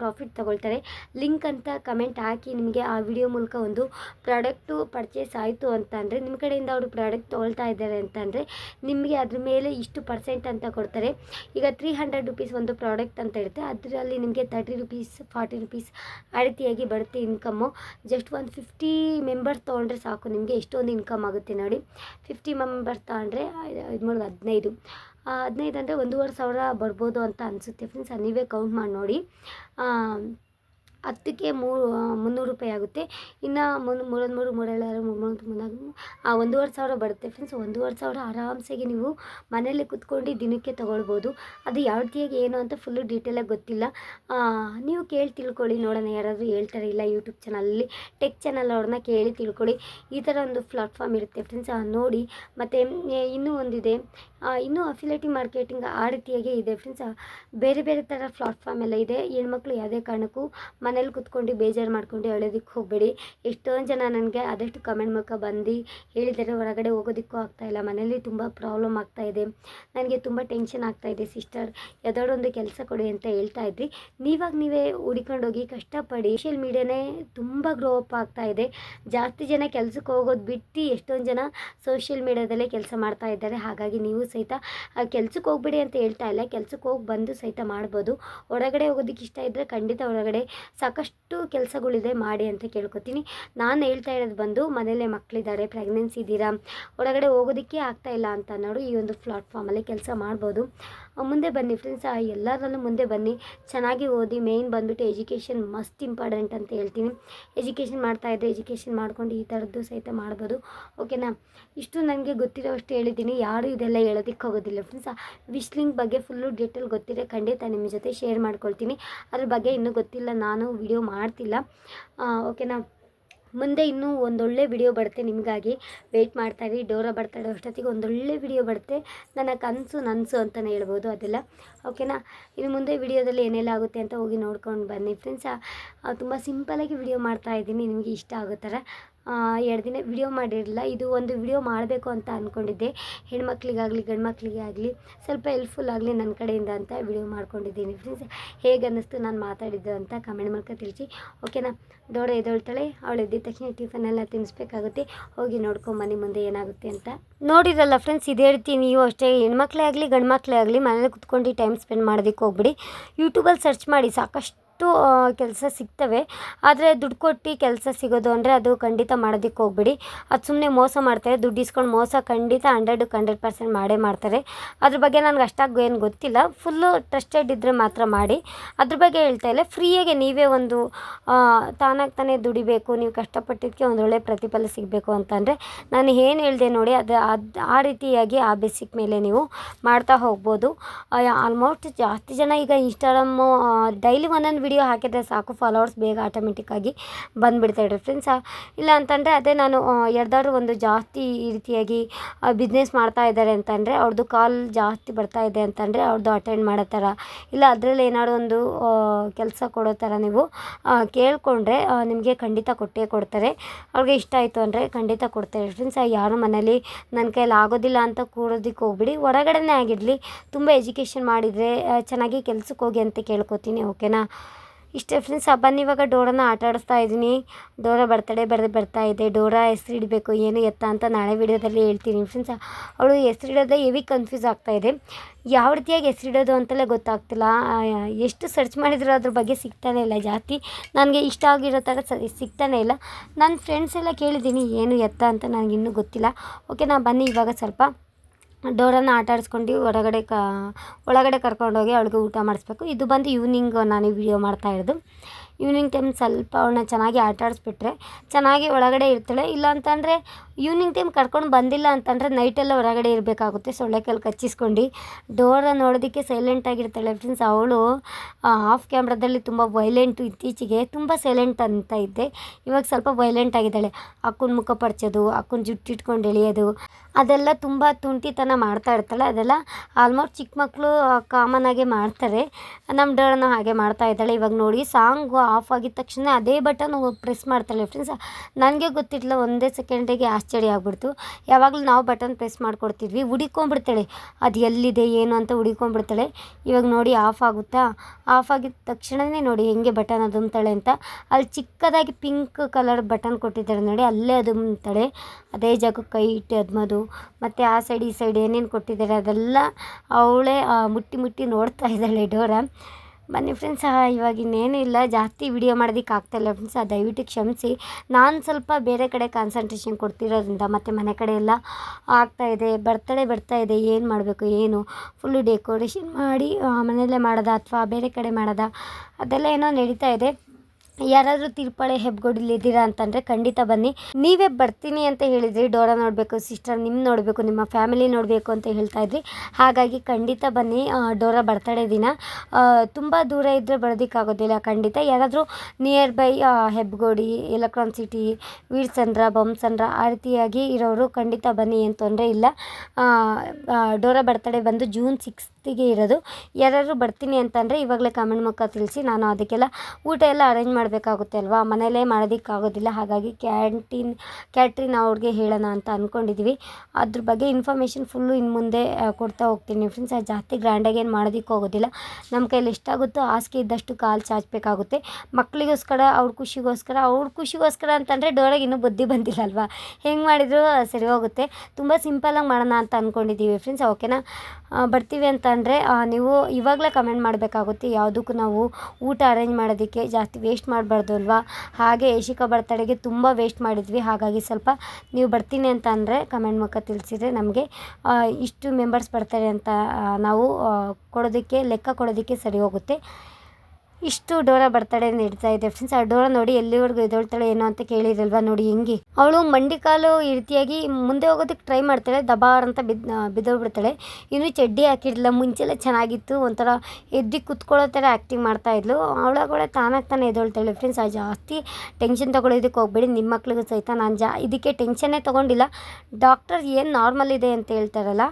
ಪ್ರಾಫಿಟ್ ತಗೊಳ್ತಾರೆ. ಲಿಂಕ್ ಅಂತ ಕಮೆಂಟ್ ಹಾಕಿ ನಿಮಗೆ ಆ ವಿಡಿಯೋ ಮೂಲಕ ಒಂದು ಪ್ರಾಡಕ್ಟು ಪರ್ಚೇಸ್ ಆಯಿತು ಅಂತ ಅಂದರೆ ನಿಮ್ಮ ಕಡೆಯಿಂದ ಅವರು ಪ್ರಾಡಕ್ಟ್ ತೊಗೊಳ್ತಾ ಇದ್ದಾರೆ ಅಂತಂದರೆ ನಿಮಗೆ ಅದ್ರ ಮೇಲೆ ಇಷ್ಟು ಪರ್ಸೆಂಟ್ ಅಂತ ಕೊಡ್ತಾರೆ. ಈಗ ತ್ರೀ ಹಂಡ್ರೆಡ್ ರುಪೀಸ್ ಒಂದು ಪ್ರಾಡಕ್ಟ್ ಅಂತ ಇರುತ್ತೆ. ಅದರಲ್ಲಿ ನಿಮಗೆ ತರ್ಟಿ ರುಪೀಸ್ ಫಾರ್ಟಿ ರುಪೀಸ್ ಆ ರೀತಿಯಾಗಿ ಬರುತ್ತೆ ಇನ್ಕಮ್ಮು ಜಸ್ಟ್ ಒಂದು ಫಿಫ್ಟಿ ಮೆಂಬರ್ಸ್ ತೊಗೊಂಡ್ರೆ ಸಾಕು, ನಿಮಗೆ ಎಷ್ಟೊಂದು ಇನ್ಕಮ್ ಆಗುತ್ತೆ ನೋಡಿ. ಫಿಫ್ಟಿ ಮೆಂಬರ್ಸ್ ತೊಗೊಂಡ್ರೆ ಮೂರು ಹದಿನೈದು. ಹದಿನೈದು ಅಂದರೆ ಒಂದೂವರೆ ಸಾವಿರ ಬರ್ಬೋದು ಅಂತ ಅನಿಸುತ್ತೆ. ಫ್ರೆಂಡ್ಸ್ ನೀವೇ ಕೌಂಟ್ ಮಾಡಿ ನೋಡಿ. ಹತ್ತಕ್ಕೆ ಮೂರು ಮುನ್ನೂರು ರೂಪಾಯಿ ಆಗುತ್ತೆ. ಇನ್ನು ಮುನ್ ಮೂರೊಂದು ಮೂರು ಮೂರೆರಡು ಮೂರು ಮೂರು ಮೂರ್ನಾಲ್ಕು ಆ, ಒಂದೂವರೆ ಸಾವಿರ ಬರುತ್ತೆ ಫ್ರೆಂಡ್ಸ್ ಒಂದೂವರೆ ಸಾವಿರ ಆರಾಮ್ಸಾಗಿ ನೀವು ಮನೇಲಿ ಕುತ್ಕೊಂಡು ದಿನಕ್ಕೆ ತೊಗೊಳ್ಬೋದು. ಅದು ಯಾವ ರೀತಿಯಾಗಿ, ಏನು ಅಂತ ಫುಲ್ಲು ಡೀಟೇಲಾಗಿ ಗೊತ್ತಿಲ್ಲ. ನೀವು ಕೇಳಿ ತಿಳ್ಕೊಳ್ಳಿ, ನೋಡೋಣ, ಯಾರಾದರೂ ಹೇಳ್ತಾರೆ ಇಲ್ಲ ಯೂಟ್ಯೂಬ್ ಚಾನಲಲ್ಲಿ ಟೆಕ್ ಚಾನಲ್ ಅವ್ರನ್ನ ಕೇಳಿ ತಿಳ್ಕೊಳ್ಳಿ. ಈ ಥರ ಒಂದು ಪ್ಲಾಟ್ಫಾರ್ಮ್ ಇರುತ್ತೆ ಫ್ರೆಂಡ್ಸ್ ನೋಡಿ. ಮತ್ತು ಇನ್ನೂ ಒಂದಿದೆ. ಇನ್ನೂ ಅಫಿಲೇಟಿವ್ ಮಾರ್ಕೆಟಿಂಗ್ ಆ ರೀತಿಯಾಗಿ ಇದೆ ಫ್ರೆಂಡ್ಸ್ ಬೇರೆ ಬೇರೆ ಥರ ಪ್ಲಾಟ್ಫಾರ್ಮ್ ಎಲ್ಲ ಇದೆ. ಹೆಣ್ಮಕ್ಳು ಯಾವುದೇ ಕಾರಣಕ್ಕೂ ಮನೇಲಿ ಕುತ್ಕೊಂಡು ಬೇಜಾರು ಮಾಡ್ಕೊಂಡು ಹೇಳೋದಕ್ಕೆ ಹೋಗಬೇಡಿ. ಎಷ್ಟೊಂದು ಜನ ನನಗೆ ಆದಷ್ಟು ಕಮೆಂಟ್ ಮೂಲಕ ಬಂದು ಹೇಳಿದ್ದಾರೆ. ಹೊರಗಡೆ ಹೋಗೋದಕ್ಕೂ ಆಗ್ತಾಯಿಲ್ಲ ಮನೇಲಿ ತುಂಬ ಪ್ರಾಬ್ಲಮ್ ಆಗ್ತಾಯಿದೆ ನನಗೆ ತುಂಬ ಟೆನ್ಷನ್ ಆಗ್ತಾಯಿದೆ ಸಿಸ್ಟರ್ ಯಾವುದಾದ್ರು ಒಂದು ಕೆಲಸ ಕೊಡಿ ಅಂತ ಹೇಳ್ತಾ ಇದ್ರಿ. ನೀವಾಗ ನೀವೇ ಹುಡ್ಕೊಂಡೋಗಿ ಕಷ್ಟಪಡಿ ಸೋಷಿಯಲ್ ಮೀಡಿಯಾನೇ ತುಂಬ ಗ್ರೋ ಅಪ್ ಆಗ್ತಾಯಿದೆ ಜಾಸ್ತಿ ಜನ ಕೆಲಸಕ್ಕೆ ಹೋಗೋದು ಬಿಟ್ಟು ಎಷ್ಟೊಂದು ಜನ ಸೋಷಿಯಲ್ ಮೀಡಿಯಾದಲ್ಲೇ ಕೆಲಸ ಮಾಡ್ತಾ ಇದ್ದಾರೆ. ಹಾಗಾಗಿ ನೀವು ಸಹಿತ ಕೆಲಸಕ್ಕೆ ಹೋಗ್ಬೇಡಿ ಅಂತ ಹೇಳ್ತಾ ಇಲ್ಲ. ಕೆಲಸಕ್ಕೆ ಹೋಗಿ ಬಂದು ಸಹಿತ ಮಾಡ್ಬೋದು. ಹೊರಗಡೆ ಹೋಗೋದಕ್ಕೆ ಇಷ್ಟ ಇದ್ದರೆ ಖಂಡಿತ ಹೊರಗಡೆ ಸಾಕಷ್ಟು ಕೆಲಸಗಳಿದೆ ಮಾಡಿ ಅಂತ ಕೇಳ್ಕೊತೀನಿ. ನಾನು ಹೇಳ್ತಾ ಇರೋದು ಬಂದು ಮನೇಲೆ ಮಕ್ಕಳಿದ್ದಾರೆ ಪ್ರೆಗ್ನೆನ್ಸಿ ಇದ್ದೀರಾ ಹೊರಗಡೆ ಹೋಗೋದಕ್ಕೆ ಆಗ್ತಾ ಇಲ್ಲ ಅಂತ ಅನ್ನೋರು ಈ ಒಂದು ಪ್ಲಾಟ್ಫಾರ್ಮಲ್ಲಿ ಕೆಲಸ ಮಾಡ್ಬೋದು. ಮುಂದೆ ಬನ್ನಿ ಫ್ರೆಂಡ್ಸ್ ಎಲ್ಲರಲ್ಲೂ ಮುಂದೆ ಬನ್ನಿ. ಚೆನ್ನಾಗಿ ಓದಿ ಮೇಯ್ನ್ ಬಂದುಬಿಟ್ಟು ಎಜುಕೇಷನ್ ಮಸ್ತ್ ಇಂಪಾರ್ಟೆಂಟ್ ಅಂತ ಹೇಳ್ತೀನಿ. ಎಜುಕೇಷನ್ ಮಾಡ್ತಾ ಇದ್ದರೆ ಎಜುಕೇಷನ್ ಮಾಡ್ಕೊಂಡು ಈ ಥರದ್ದು ಸಹಿತ ಮಾಡ್ಬೋದು. ಓಕೆನಾ ಇಷ್ಟು ನನಗೆ ಗೊತ್ತಿರೋವಷ್ಟು ಹೇಳಿದ್ದೀನಿ. ಯಾರು ಇದೆಲ್ಲ ಹೇಳೋದಕ್ಕೆ ಹೋಗೋದಿಲ್ಲ ಫ್ರೆಂಡ್ಸ್ ವಿಶ್ಲಿಂಗ್ ಬಗ್ಗೆ ಫುಲ್ಲು ಡೀಟೇಲ್ ಗೊತ್ತಿದೆ ಖಂಡಿತ ನಿಮ್ಮ ಜೊತೆ ಶೇರ್ ಮಾಡ್ಕೊಳ್ತೀನಿ. ಅದ್ರ ಬಗ್ಗೆ ಇನ್ನೂ ಗೊತ್ತಿಲ್ಲ ನಾನು ವಿಡಿಯೋ ಮಾಡ್ತಿಲ್ಲ. ಆ, ಓಕೆನಾ ಮುಂದೆ ಇನ್ನೂ ಒಂದೊಳ್ಳೆ ವಿಡಿಯೋ ಬರುತ್ತೆ ನಿಮಗಾಗಿ. ವೆಯ್ಟ್ ಮಾಡ್ತಾಯಿರಿ ಡೋರಾ ಬರ್ತಾಯಿರೋ ಅಷ್ಟೊತ್ತಿಗೆ ಒಂದೊಳ್ಳೆ ವಿಡಿಯೋ ಬರುತ್ತೆ. ನನ್ನ ಕನಸು ನನಸು ಅಂತಲೇ ಹೇಳ್ಬೋದು ಅದೆಲ್ಲ. ಓಕೆನಾ ಇನ್ನು ಮುಂದೆ ವಿಡಿಯೋದಲ್ಲಿ ಏನೆಲ್ಲ ಆಗುತ್ತೆ ಅಂತ ಹೋಗಿ ನೋಡ್ಕೊಂಡು ಬನ್ನಿ. ಫ್ರೆಂಡ್ಸ್ ತುಂಬ ಸಿಂಪಲಾಗಿ ವಿಡಿಯೋ ಮಾಡ್ತಾ ಇದ್ದೀನಿ. ನಿಮಗೆ ಇಷ್ಟ ಆಗೋ ಥರ. ಎರಡು ದಿನ ವಿಡಿಯೋ ಮಾಡಿರಲಿಲ್ಲ. ಇದು ಒಂದು ವಿಡಿಯೋ ಮಾಡಬೇಕು ಅಂತ ಅಂದ್ಕೊಂಡಿದ್ದೆ ಹೆಣ್ಮಕ್ಳಿಗಾಗಲಿ ಗಂಡು ಮಕ್ಕಳಿಗೆ ಆಗಲಿ, ಸ್ವಲ್ಪ ಹೆಲ್ಪ್ಫುಲ್ ಆಗಲಿ ನನ್ನ ಕಡೆಯಿಂದ ಅಂತ ವಿಡಿಯೋ ಮಾಡ್ಕೊಂಡಿದ್ದೀನಿ. ಫ್ರೆಂಡ್ಸ್ ಹೇಗೆ ಅನ್ನಿಸ್ತು ನಾನು ಮಾತಾಡಿದ್ದು ಅಂತ ಕಮೆಂಟ್ ಮೂಲಕ ತಿಳಿಸಿ. ಓಕೆನಾ ದೊಡ್ಡ ಎದ್ದೊಳ್ತಾಳೆ. ಅವಳು ಎದ್ದಿದ ತಕ್ಷಣ ಟಿಫನ್ ಎಲ್ಲ ತಿನ್ನಿಸ್ಬೇಕಾಗುತ್ತೆ ಹೋಗಿ ನೋಡ್ಕೊಂಬನ್ನಿ ಮುಂದೆ ಏನಾಗುತ್ತೆ ಅಂತ. ನೋಡಿರಲ್ಲ ಫ್ರೆಂಡ್ಸ್ ಇದೇ ಹೇಳ್ತೀನಿ ನೀವು ಅಷ್ಟೇ. ಹೆಣ್ಮಕ್ಳೇ ಆಗಲಿ ಗಂಡು ಮಕ್ಕಳೇ ಆಗಲಿ ಮನೇಲಿ ಕುತ್ಕೊಂಡು ಟೈಮ್ ಸ್ಪೆಂಡ್ ಮಾಡೋದಕ್ಕೆ ಹೋಗ್ಬಿಡಿ. ಯೂಟ್ಯೂಬಲ್ಲಿ ಸರ್ಚ್ ಮಾಡಿ ಸಾಕಷ್ಟು ಕೆಲಸ ಸಿಗ್ತವೆ. ಆದರೆ ದುಡ್ಡು ಕೊಟ್ಟು ಕೆಲಸ ಸಿಗೋದು ಅಂದರೆ ಅದು ಖಂಡಿತ ಮಾಡೋದಕ್ಕೆ ಹೋಗ್ಬಿಡಿ. ಅದು ಸುಮ್ಮನೆ ಮೋಸ ಮಾಡ್ತಾರೆ. ದುಡ್ಡು ಇಸ್ಕೊಂಡು ಮೋಸ ಖಂಡಿತ ಹಂಡ್ರೆಡಕ್ಕೆ ಹಂಡ್ರೆಡ್ ಪರ್ಸೆಂಟ್ ಮಾಡೇ ಮಾಡ್ತಾರೆ. ಅದ್ರ ಬಗ್ಗೆ ನನಗೆ ಅಷ್ಟಾಗಿ ಏನು ಗೊತ್ತಿಲ್ಲ. ಫುಲ್ಲು ಟ್ರಸ್ಟೆಡ್ ಇದ್ದರೆ ಮಾತ್ರ ಮಾಡಿ. ಅದ್ರ ಬಗ್ಗೆ ಹೇಳ್ತಾ ಇಲ್ಲ. ಫ್ರೀಯಾಗೆ ನೀವೇ ಒಂದು ತಾನಾಗಿ ತಾನೇ ದುಡಿಬೇಕು, ನೀವು ಕಷ್ಟಪಟ್ಟಿದ್ದಕ್ಕೆ ಒಂದು ಒಳ್ಳೆ ಪ್ರತಿಫಲ ಸಿಗಬೇಕು ಅಂತಂದರೆ ನಾನು ಏನು ಹೇಳಿದೆ ನೋಡಿ, ಅದು ಅದು, ಆ ರೀತಿಯಾಗಿ ಆ ಬೇಸಿಕ್ ಮೇಲೆ ನೀವು ಮಾಡ್ತಾ ಹೋಗ್ಬೋದು. ಆಲ್ಮೋಸ್ಟ್ ಜಾಸ್ತಿ ಜನ ಈಗ ಇನ್ಸ್ಟಾಗ್ರಾಮು ಡೈಲಿ ಒಂದೊಂದು ವಿಡಿಯೋ ಹಾಕಿದರೆ ಸಾಕು ಫಾಲೋವರ್ಸ್ ಬೇಗ ಆಟೋಮೆಟಿಕ್ಕಾಗಿ ಬಂದುಬಿಡ್ತಾಯಿದ್ರು ಫ್ರೆಂಡ್ಸ್ ಇಲ್ಲ ಅಂತಂದರೆ ಅದೇ ನಾನು ಯಾರ್ದಾದ್ರು ಒಂದು ಜಾಸ್ತಿ ಈ ರೀತಿಯಾಗಿ ಬಿಸ್ನೆಸ್ ಮಾಡ್ತಾ ಇದ್ದಾರೆ ಅಂತಂದರೆ ಅವ್ರದ್ದು ಕಾಲ್ ಜಾಸ್ತಿ ಬರ್ತಾ ಇದೆ ಅಂತಂದರೆ ಅವ್ರದ್ದು ಅಟೆಂಡ್ ಮಾಡೋ ಥರ. ಇಲ್ಲ ಅದರಲ್ಲಿ ಏನಾದ್ರು ಒಂದು ಕೆಲಸ ಕೊಡೋ ಥರ ನೀವು ಕೇಳಿಕೊಂಡ್ರೆ ನಿಮಗೆ ಖಂಡಿತ ಕೊಟ್ಟೇ ಕೊಡ್ತಾರೆ. ಅವ್ರಿಗೆ ಇಷ್ಟ ಆಯಿತು ಅಂದರೆ ಖಂಡಿತ ಕೊಡ್ತಾರೆ ಫ್ರೆಂಡ್ಸ್ ಯಾರು ಮನೇಲಿ ನನ್ನ ಕೈಯಲ್ಲಿ ಆಗೋದಿಲ್ಲ ಅಂತ ಕೂಡೋದಕ್ಕೆ ಹೋಗ್ಬಿಡಿ. ಹೊರಗಡೆನೇ ಆಗಿರಲಿ, ತುಂಬ ಎಜುಕೇಷನ್ ಮಾಡಿದರೆ ಚೆನ್ನಾಗಿ ಕೆಲಸಕ್ಕೆ ಹೋಗಿ ಅಂತ ಕೇಳ್ಕೊತೀನಿ ಓಕೆನಾ ಇಷ್ಟೇ ಫ್ರೆಂಡ್ಸ್ ಬನ್ನಿ ಇವಾಗ ಡೋರನ್ನ ಆಟ ಆಡಿಸ್ತಾ ಇದ್ದೀನಿ. ಡೋರ ಬರ್ತಡೇ ಬರೆದು ಬರ್ತಾ ಇದೆ. ಡೋರಾ ಹೆಸ್ರು ಇಡಬೇಕು, ಏನು ಎತ್ತ ಅಂತ ನಾಳೆ ವಿಡಿಯೋದಲ್ಲಿ ಹೇಳ್ತೀನಿ ಫ್ರೆಂಡ್ಸ್. ಅವಳು ಹೆಸ್ರು ಇಡೋದೇ ಹೆವಿ ಕನ್ಫ್ಯೂಸ್ ಆಗ್ತಾ ಇದೆ. ಯಾವ ರೀತಿಯಾಗಿ ಹೆಸ್ರಿಡೋದು ಅಂತಲೇ ಗೊತ್ತಾಗ್ತಿಲ್ಲ. ಎಷ್ಟು ಸರ್ಚ್ ಮಾಡಿದ್ರು ಅದ್ರ ಬಗ್ಗೆ ಸಿಗ್ತಾನೆ ಇಲ್ಲ. ಜಾಸ್ತಿ ನನಗೆ ಇಷ್ಟ ಆಗಿರೋ ಥರ ಸಿಗ್ತಾನೆ ಇಲ್ಲ. ನನ್ನ ಫ್ರೆಂಡ್ಸ್ ಎಲ್ಲ ಕೇಳಿದ್ದೀನಿ, ಏನು ಎತ್ತ ಅಂತ ನನಗಿನ್ನೂ ಗೊತ್ತಿಲ್ಲ. ಓಕೆ ನಾ ಬನ್ನಿ ಇವಾಗ ಸ್ವಲ್ಪ. ಡೋರನ್ನು ಆಟ ಆಡಿಸ್ಕೊಂಡು ಹೊರಗಡೆ ಕ, ಒಳಗಡೆ ಕರ್ಕೊಂಡೋಗಿ ಅವಳಿಗೆ ಊಟ ಮಾಡಿಸ್ಬೇಕು. ಇದು ಬಂದು ಈವ್ನಿಂಗ್ ನಾನು ವಿಡಿಯೋ ಮಾಡ್ತಾ ಇರೋದು. ಈವ್ನಿಂಗ್ ಟೈಮ್ ಸ್ವಲ್ಪ ಅವಳನ್ನ ಚೆನ್ನಾಗಿ ಆಟ ಆಡಿಸ್ಬಿಟ್ರೆ, ಚೆನ್ನಾಗಿ ಒಳಗಡೆ ಇರ್ತಾಳೆ. ಇಲ್ಲ ಅಂತಂದರೆ ಈವ್ನಿಂಗ್ ಟೈಮ್ ಕರ್ಕೊಂಡು ಬಂದಿಲ್ಲ ಅಂತಂದರೆ ನೈಟೆಲ್ಲ ಹೊರಗಡೆ ಇರಬೇಕಾಗುತ್ತೆ. ಸೊಳ್ಳೆ ಕಲ್ಲು ಕಚ್ಚಿಸ್ಕೊಂಡು ಡೋರ ನೋಡೋದಕ್ಕೆ ಸೈಲೆಂಟ್ ಆಗಿರ್ತಾಳೆ ಫ್ರೆಂಡ್ಸ್ ಅವಳು ಆಫ್ ಕ್ಯಾಮ್ರಾದಲ್ಲಿ ತುಂಬ ವೈಲೆಂಟು ಇತ್ತೀಚೆಗೆ ತುಂಬ ಸೈಲೆಂಟ್ ಅಂತ ಇದ್ದೆ. ಇವಾಗ ಸ್ವಲ್ಪ ವೈಲೆಂಟ್ ಆಗಿದ್ದಾಳೆ. ಅಕ್ಕನ ಮುಖ ಪರ್ಚೋದು, ಅಕ್ಕನ ಜುಟ್ಟಿಟ್ಕೊಂಡು ಎಳೆಯೋದು, ಅದೆಲ್ಲ ತುಂಬ ತುಂಟಿತನ ಮಾಡ್ತಾ ಇರ್ತಾಳೆ. ಅದೆಲ್ಲ ಆಲ್ಮೋಸ್ಟ್ ಚಿಕ್ಕ ಮಕ್ಕಳು ಕಾಮನ್ ಆಗಿ ಮಾಡ್ತಾರೆ. ನಮ್ಮ ಡೋರನ್ನು ಹಾಗೆ ಮಾಡ್ತಾ ಇದ್ದಾಳೆ. ಇವಾಗ ನೋಡಿ ಸಾಂಗು ಆಫ್ ಆಗಿದ ತಕ್ಷಣ ಅದೇ ಬಟನ್ ಪ್ರೆಸ್ ಮಾಡ್ತಾಳೆ ಫ್ರೆಂಡ್ಸ್. ನನಗೆ ಗೊತ್ತಿರಲಿಲ್ಲ, ಒಂದೇ ಸೆಕೆಂಡಿಗೆ ಆಶ್ಚರ್ಯ ಆಗ್ಬಿಡ್ತು. ಯಾವಾಗಲೂ ನಾವು ಬಟನ್ ಪ್ರೆಸ್ ಮಾಡ್ಕೊಡ್ತಿದ್ವಿ. ಹುಡಿಕೊಂಬಿಡ್ತಾಳೆ ಅದು ಎಲ್ಲಿದೆ, ಏನು? ಅಂತ ಹುಡಿಕೊಂಬಿಡ್ತಾಳೆ ಇವಾಗ ನೋಡಿ ಆಫ್ ಆಗುತ್ತಾ? ಆಫ್ ಆಗಿದ ತಕ್ಷಣವೇ ನೋಡಿ ಹೆಂಗೆ ಬಟನ್ ಅದುಮ್ತಾಳೆ ಅಂತ. ಅಲ್ಲಿ ಚಿಕ್ಕದಾಗಿ ಪಿಂಕ್ ಕಲರ್ ಬಟನ್ ಕೊಟ್ಟಿದ್ದಾರೆ ನೋಡಿ, ಅಲ್ಲೇ ಅದುಮ್ತಾಳೆ. ಅದೇ ಜಾಗಕ್ಕೆ ಕೈ ಇಟ್ಟು ಅದ್ಮದು ಮತ್ತು ಆ ಸೈಡ್ ಈ ಸೈಡ್ ಏನೇನು ಕೊಟ್ಟಿದ್ದಾರೆ ಅದೆಲ್ಲ ಅವಳೇ ಮುಟ್ಟಿ ಮುಟ್ಟಿ ನೋಡ್ತಾ ಇದ್ದಾಳೆ ಡೋರ. ಬನ್ನಿ ಫ್ರೆಂಡ್ಸ್ ಇವಾಗ ಇನ್ನೇನು ಇಲ್ಲ. ಜಾಸ್ತಿ ವಿಡಿಯೋ ಮಾಡೋದಕ್ಕೆ ಆಗ್ತಾಯಿಲ್ಲ ಫ್ರೆಂಡ್ಸ್ ದಯವಿಟ್ಟು ಕ್ಷಮಿಸಿ. ನಾನು ಸ್ವಲ್ಪ ಬೇರೆ ಕಡೆ ಕಾನ್ಸಂಟ್ರೇಷನ್ ಕೊಡ್ತಿರೋದ್ರಿಂದ ಮತ್ತು ಮನೆ ಕಡೆ ಎಲ್ಲ ಆಗ್ತಾಯಿದೆ ಬರ್ತಡೇ ಬರ್ತಾ ಇದೆ, ಏನು ಮಾಡಬೇಕು, ಏನು? ಫುಲ್ಲು ಡೆಕೋರೇಷನ್ ಮಾಡಿ ಮನೆಯಲ್ಲೇ ಮಾಡೋದಾ ಅಥವಾ ಬೇರೆ ಕಡೆ ಮಾಡೋದಾ? ಅದೆಲ್ಲ ಏನೋ ನಡೀತಾ ಇದೆ. ಯಾರಾದರೂ ತೀರ್ಪಾಳೆ ಹೆಬ್ಗೋಡಿಲಿದ್ದೀರಾ ಅಂತಂದರೆ ಖಂಡಿತ ಬನ್ನಿ. ನೀವೇ ಬರ್ತೀನಿ ಅಂತ ಹೇಳಿದ್ರಿ, ಡೋರಾ ನೋಡಬೇಕು, ಸಿಸ್ಟರ್ ನಿಮ್ಮ ನೋಡಬೇಕು, ನಿಮ್ಮ ಫ್ಯಾಮಿಲಿ ನೋಡಬೇಕು ಅಂತ ಹೇಳ್ತಾ ಇದ್ರಿ. ಹಾಗಾಗಿ ಖಂಡಿತ ಬನ್ನಿ ಡೋರಾ ಬರ್ತಡೇ ದಿನ. ತುಂಬ ದೂರ ಇದ್ದರೆ ಬರೋದಕ್ಕಾಗೋದಿಲ್ಲ, ಖಂಡಿತ. ಯಾರಾದರೂ nearby Hebbagodi, Electron City Veerasandra Bommasandra ಆ ರೀತಿಯಾಗಿ ಇರೋರು ಖಂಡಿತ ಬನ್ನಿ ಏನು ತೊಂದರೆ ಇಲ್ಲ. ಡೋರಾ ಬರ್ತಡೇ ಬಂದು ಜೂನ್ ಸಿಕ್ಸ್ತಿಗೆ ಇರೋದು. ಯಾರಾದರೂ ಬರ್ತೀನಿ ಅಂತಂದರೆ ಇವಾಗಲೇ ಕಮೆಂಟ್ ಮುಖ ತಿಳಿಸಿ ನಾನು ಅದಕ್ಕೆಲ್ಲ ಊಟ ಎಲ್ಲ ಅರೇಂಜ್ ಮಾಡಬೇಕಾಗುತ್ತೆ ಅಲ್ವಾ? ಮನೆಯಲ್ಲೇ ಮಾಡೋದಕ್ಕಾಗೋದಿಲ್ಲ. ಹಾಗಾಗಿ ಕ್ಯಾಂಟೀನ್, ಕ್ಯಾಟ್ರಿನ್ ಅವ್ರಿಗೆ ಹೇಳೋಣ ಅಂತ ಅಂದ್ಕೊಂಡಿದ್ವಿ ಅದ್ರ ಬಗ್ಗೆ ಇನ್ಫಾರ್ಮೇಷನ್ ಫುಲ್ಲು ಇನ್ನು ಮುಂದೆ ಕೊಡ್ತಾ ಹೋಗ್ತೀನಿ. ಫ್ರೆಂಡ್ಸ್ ಅದು ಜಾಸ್ತಿ ಗ್ರ್ಯಾಂಡಾಗಿ ಏನು ಮಾಡೋದಕ್ಕೆ ಹೋಗೋದಿಲ್ಲ. ನಮ್ಮ ಕೈಯಲ್ಲಿ ಎಷ್ಟಾಗುತ್ತೋ ಹಾಸಿಗೆ ಇದ್ದಷ್ಟು ಕಾಲು ಚಾಚಬೇಕಾಗುತ್ತೆ. ಮಕ್ಕಳಿಗೋಸ್ಕರ ಅವ್ರ ಖುಷಿಗೋಸ್ಕರ ಅವ್ರ ಖುಷಿಗೋಸ್ಕರ ಅಂತಂದರೆ ಡೋರಾಗಿ ಇನ್ನೂ ಬುದ್ಧಿ ಬಂದಿಲ್ಲ ಅಲ್ವಾ? ಹೆಂಗೆ ಮಾಡಿದರೂ ಸರಿ ಹೋಗುತ್ತೆ. ತುಂಬ ಸಿಂಪಲಾಗಿ ಮಾಡೋಣ ಅಂತ ಅಂದ್ಕೊಂಡಿದ್ದೀವಿ ಫ್ರೆಂಡ್ಸ್, ಓಕೆನಾ? ಬರ್ತೀವಿ ಅಂತ ಅಂದರೆ ನೀವು ಇವಾಗಲೇ ಕಮೆಂಟ್ ಮಾಡಬೇಕಾಗುತ್ತೆ ಯಾವುದಕ್ಕೂ ನಾವು ಊಟ ಅರೇಂಜ್ ಮಾಡೋದಕ್ಕೆ ಜಾಸ್ತಿ ವೇಸ್ಟ್ ಮಾಡಬಾರ್ದು ಅಲ್ವಾ? ಹಾಗೆ ಏಷಿಕಾ ಬರ್ತಡೆಗೆ ತುಂಬ ವೇಸ್ಟ್ ಮಾಡಿದ್ವಿ. ಹಾಗಾಗಿ ಸ್ವಲ್ಪ ನೀವು ಬರ್ತೀನಿ ಅಂತ ಅಂದರೆ ಕಮೆಂಟ್ ಮುಖ ತಿಳಿಸಿದ್ರೆ ನಮಗೆ ಇಷ್ಟು ಮೆಂಬರ್ಸ್ ಬರ್ತಾರೆ ಅಂತ ನಾವು ಕೊಡೋದಕ್ಕೆ, ಲೆಕ್ಕ ಕೊಡೋದಕ್ಕೆ ಸರಿ ಹೋಗುತ್ತೆ. ಇಷ್ಟು ಡೋರ ಬರ್ತಡೇ ನಡೀತಾ ಇದೆ ಫ್ರೆಂಡ್ಸ್ ಆ ಡೋರ ನೋಡಿ ಎಲ್ಲಿವರೆಗೂ ಎದೊಳ್ತಾಳೆ ಏನೋ ಅಂತ ಕೇಳಿರಲ್ವಾ ನೋಡಿ ಹೆಂಗೆ. ಅವಳು ಮಂಡಿಕಾಲು ಈ ರೀತಿಯಾಗಿ ಮುಂದೆ ಹೋಗೋದಕ್ಕೆ ಟ್ರೈ ಮಾಡ್ತಾಳೆ, ದಬಾರ್ ಅಂತ ಬಿದ್ದು ಬಿದ್ದೋಗ್ಬಿಡ್ತಾಳೆ. ಇನ್ನು ಚಡ್ಡಿ ಹಾಕಿರಲಿಲ್ಲ ಮುಂಚೆಲ್ಲ ಚೆನ್ನಾಗಿತ್ತು, ಒಂಥರ ಎದ್ದು ಕುತ್ಕೊಳ್ಳೋ ಥರ ಆ್ಯಕ್ಟಿಂಗ್ ಮಾಡ್ತಾ ಇದ್ಲು. ಅವಳಾಗೊಳೆ ತಾನಾಗಿ ತಾನೇ ಎದೊಳ್ತಾಳೆ ಫ್ರೆಂಡ್ಸ್ ಆ, ಜಾಸ್ತಿ ಟೆನ್ಷನ್ ತೊಗೊಳೋದಕ್ಕೆ ಹೋಗ್ಬೇಡಿ ನಿಮ್ಮ ಮಕ್ಳಿಗೂ ಸಹಿತ ನಾನು ಜಾ, ಇದಕ್ಕೆ ಟೆನ್ಷನ್ನೇ ತೊಗೊಂಡಿಲ್ಲ. ಡಾಕ್ಟರ್ ಏನು ನಾರ್ಮಲ್ ಇದೆ ಅಂತ ಹೇಳ್ತಾರಲ್ಲ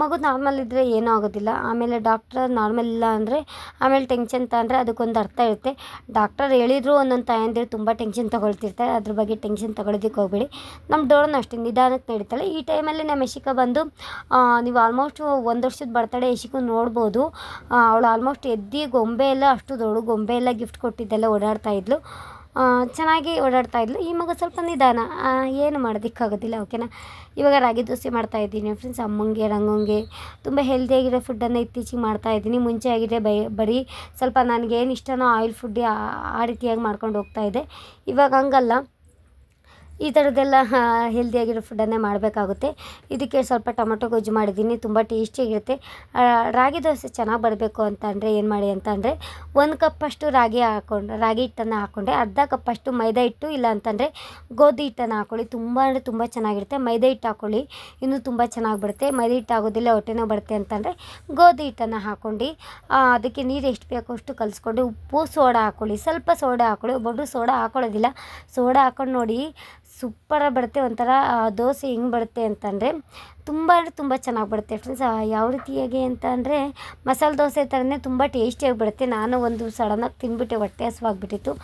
ಮಗು ನಾರ್ಮಲ್ ಇದ್ದರೆ ಏನೂ ಆಗೋದಿಲ್ಲ. ಆಮೇಲೆ ಡಾಕ್ಟರ್ ನಾರ್ಮಲ್ ಇಲ್ಲ ಅಂದರೆ, ಆಮೇಲೆ ಟೆನ್ಷನ್ ತಗೊಂಡ್ರೆ ಅದಕ್ಕೊಂದು ಅರ್ಥ ಇರುತ್ತೆ. ಡಾಕ್ಟರ್ ಹೇಳಿದ್ರು ಒಂದೊಂದು ತಾಯಂದಿರು ತುಂಬ ಟೆನ್ಷನ್ ತಗೊಳ್ತಿರ್ತಾರೆ. ಅದ್ರ ಬಗ್ಗೆ ಟೆನ್ಷನ್ ತೊಗೊಳೋದಕ್ಕೆ ಹೋಗಬೇಡಿ. ನಮ್ಮ ಡೋರನ್ನು ಅಷ್ಟೇ ನಿಧಾನಕ್ಕೆ ನಡೀತಾಳೆ. ಈ ಟೈಮಲ್ಲಿ ನಮ್ಮ ಯಶಿಕ ಬಂದು ನೀವು ಆಲ್ಮೋಸ್ಟ್ ಒಂದು ವರ್ಷದ ಬರ್ತಡೇ ಯಶಿಕು ನೋಡ್ಬೋದು. ಅವಳು ಆಲ್ಮೋಸ್ಟ್ ಎದ್ದು ಗೊಂಬೆ ಎಲ್ಲ, ಅಷ್ಟು ದೊಡ್ಡ ಗೊಂಬೆ ಎಲ್ಲ ಗಿಫ್ಟ್ ಕೊಟ್ಟಿದ್ದೆಲ್ಲ ಓಡಾಡ್ತಾ ಇದ್ಲು. ಚೆನ್ನಾಗಿ ಓಡಾಡ್ತಾ ಇದ್ಲು. ಈ ಮಗು ಸ್ವಲ್ಪ ನಿಧಾನ. ಏನು ಮಾಡೋದಕ್ಕಾಗೋದಿಲ್ಲ ಓಕೆನಾ ಇವಾಗ ರಾಗಿ ದೋಸೆ ಮಾಡ್ತಾ ಇದ್ದೀನಿ ಫ್ರೆಂಡ್ಸ್ ಅಮ್ಮಂಗೆ ರಂಗಂಗೆ ತುಂಬ ಹೆಲ್ದಿಯಾಗಿರೋ ಫುಡ್ಡನ್ನು ಇತ್ತೀಚೆಗೆ ಮಾಡ್ತಾ ಇದ್ದೀನಿ. ಮುಂಚೆ ಆಗಿದೆ ಬೈ, ಬರೀ ಸ್ವಲ್ಪ ನನಗೇನು ಇಷ್ಟನೋ ಆಯಿಲ್ ಫುಡ್ ಆ ರೀತಿಯಾಗಿ ಮಾಡ್ಕೊಂಡು ಹೋಗ್ತಾ ಇದ್ದೆ. ಇವಾಗ ಹಂಗಲ್ಲ. ಈ ಥರದ್ದೆಲ್ಲ ಹೆಲ್ದಿಯಾಗಿರೋ ಫುಡ್ಡನ್ನೇ ಮಾಡಬೇಕಾಗುತ್ತೆ. ಇದಕ್ಕೆ ಸ್ವಲ್ಪ ಟೊಮೊಟೊ ಗೊಜ್ಜು ಮಾಡಿದ್ದೀನಿ, ತುಂಬ ಟೇಸ್ಟಿಯಾಗಿರುತ್ತೆ ರಾಗಿ ದೋಸೆ ಚೆನ್ನಾಗಿ ಬರಬೇಕು ಅಂತ ಅಂದರೆ ಏನು ಮಾಡಿ ಅಂತ ಅಂದರೆ, ಒಂದು ಕಪ್ಪಷ್ಟು ರಾಗಿ ಹಾಕ್ಕೊಂಡು ರಾಗಿ ಹಿಟ್ಟನ್ನು ಹಾಕ್ಕೊಂಡೆ ಅರ್ಧ ಕಪ್ಪಷ್ಟು ಮೈದಾ ಹಿಟ್ಟು ಇಲ್ಲ ಅಂತಂದರೆ ಗೋಧಿ ಹಿಟ್ಟನ್ನು ಹಾಕ್ಕೊಳ್ಳಿ ತುಂಬ ಅಂದರೆ ತುಂಬ ಚೆನ್ನಾಗಿರುತ್ತೆ. ಮೈದಾ ಹಿಟ್ಟು ಹಾಕ್ಕೊಳ್ಳಿ ಇನ್ನೂ ತುಂಬ ಚೆನ್ನಾಗಿ ಬರುತ್ತೆ. ಮೈದಾ ಹಿಟ್ಟು ಆಗೋದಿಲ್ಲ ಹೊಟ್ಟೆನೋ ಬರುತ್ತೆ ಅಂತಂದರೆ ಗೋಧಿ ಹಿಟ್ಟನ್ನು ಹಾಕ್ಕೊಂಡು ಅದಕ್ಕೆ ನೀರು ಎಷ್ಟು ಬೇಕೋ ಅಷ್ಟು ಕಲಿಸ್ಕೊಂಡು ಉಪ್ಪು, ಸೋಡಾ ಹಾಕ್ಕೊಳ್ಳಿ ಸ್ವಲ್ಪ ಸೋಡಾ ಹಾಕ್ಕೊಳ್ಳಿ ಒಬ್ಬೊಬ್ಬರು ಸೋಡಾ ಹಾಕ್ಕೊಳ್ಳೋದಿಲ್ಲ ಸೋಡಾ ಹಾಕ್ಕೊಂಡು ನೋಡಿ ಸೂಪರಾಗಿ ಬರುತ್ತೆ, ಒಂಥರ ದೋಸೆ ಹೆಂಗೆ ಬರುತ್ತೆ ಅಂತಂದರೆ ತುಂಬ ಅಂದರೆ ತುಂಬ ಚೆನ್ನಾಗಿ ಬರುತ್ತೆ ಫ್ರೆಂಡ್ಸ್ ಯಾವ ರೀತಿಯಾಗಿ ಅಂತ ಅಂದರೆ ಮಸಾಲೆ ದೋಸೆ ಥರನೇ ತುಂಬ ಟೇಸ್ಟಿಯಾಗಿ ಬರುತ್ತೆ. ನಾನು ಒಂದು ಸಡನ್ನಾಗಿ ತಿಂದ್ಬಿಟ್ಟೆ, ಹೊಟ್ಟೆ ಹಸುವಾಗ್ಬಿಟ್ಟಿತ್ತು.